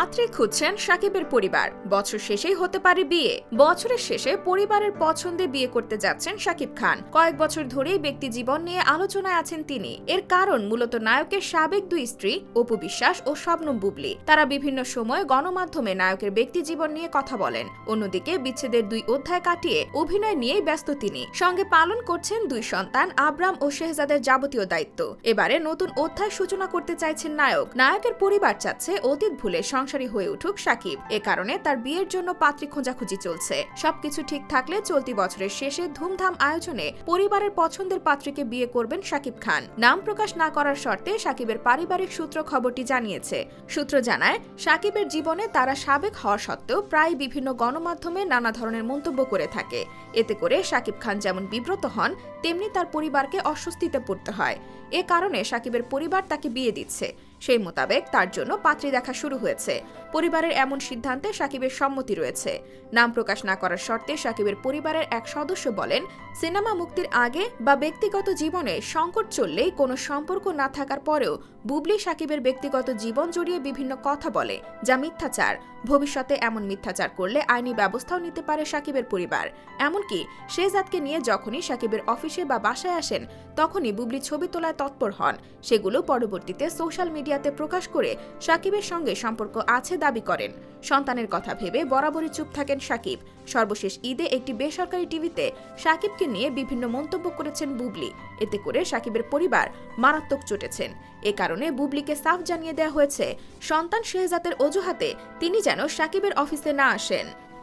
পাত্রে খুঁজছেন সাকিবের পরিবার। বছর শেষেই হতে পারে বিয়ে। বছরের শেষে পরিবারের পছন্দে বিয়ে করতে যাচ্ছেন সাকিব খান। কয়েক বছর ধরেই ব্যক্তি জীবন নিয়ে আলোচনায় আছেন তিনি। এর কারণ মূলত নায়কের সাবেক দুই স্ত্রী, অপু বিশ্বাস ও শবনম বুবলি। তারা বিভিন্ন সময় গণমাধ্যমে নায়কের ব্যক্তি জীবন নিয়ে কথা বলেন। অন্যদিকে বিচ্ছেদের দুই অধ্যায় কাটিয়ে অভিনয় নিয়েই ব্যস্ত তিনি। সঙ্গে পালন করছেন দুই সন্তান, আব্রাম ও শেহজাদের যাবতীয় দায়িত্ব। এবারে নতুন অধ্যায় সূচনা করতে চাইছেন নায়ক। নায়কের পরিবার চাচ্ছে অতীত ভুলে সংসারী হয়ে উঠুক সাকিব। এ কারণে তার বিয়ের জন্য পাত্রী খোঁজাখুঁজি চলছে। সবকিছু ঠিক থাকলে চলতি বছরের শেষে ধুমধাম আয়োজনে পরিবারের পছন্দের পাত্রীকে বিয়ে করবেন সাকিব খান। নাম প্রকাশ না করার শর্তে সাকিবের পারিবারিক সূত্র খবরটি জানিয়েছে। সূত্র জানায়, সাকিবের জীবনে তারা সাবেক হওয়া সত্ত্বেও প্রায় বিভিন্ন গণমাধ্যমে নানা ধরনের মন্তব্য করে থাকে। এতে করে সাকিব খান যেমন বিব্রত হন, তেমনি তার পরিবারকে অস্বস্তিতে পড়তে হয়। এ কারণে সাকিবের পরিবার তাকে বিয়ে দিচ্ছে। সেই মোতাবেক তার জন্য পাত্রী দেখা শুরু হয়েছে। পরিবারের এমন সিদ্ধান্তে সাকিবের সম্মতি রয়েছে। নাম প্রকাশ না করার শর্তে সাকিবের পরিবারের এক সদস্য বলেন, সিনেমা মুক্তির আগে বা ব্যক্তিগত জীবনে সংকট চললেই কোনো সম্পর্ক না থাকার পরেও বুবলি সাকিবের ব্যক্তিগত জীবন জড়িয়ে বিভিন্ন কথা বলে, যা মিথ্যাচার। ভবিষ্যতে এমন মিথ্যাচার করলে আইনি ব্যবস্থাও নিতে পারে সাকিবের পরিবার। এমনকি শেহজাদকে নিয়ে যখনই সাকিবের অফিসে বা বাসায় আসেন, তখনই বুবলি ছবি তোলায় তৎপর হন। সেগুলো পরবর্তীতে সোশ্যাল মিডিয়াতে প্রকাশ করে সাকিবের সঙ্গে সম্পর্ক আছে দাবি করেন। সন্তানের কথা ভেবে বরাবরই চুপ থাকেন সাকিব। সর্বশেষ ঈদে একটি বেসরকারি টিভিতে সাকিবকে নিয়ে বিভিন্ন মন্তব্য করেছেন বুবলি। এতে করে সাকিবের পরিবার মারাত্মক চটেছেন। এ কারণে বুবলিকে সাফ জানিয়ে দেওয়া হয়েছে, সন্তান শেহজাতের অজুহাতে তিনি যেন সাকিবের অফিসে না আসেন।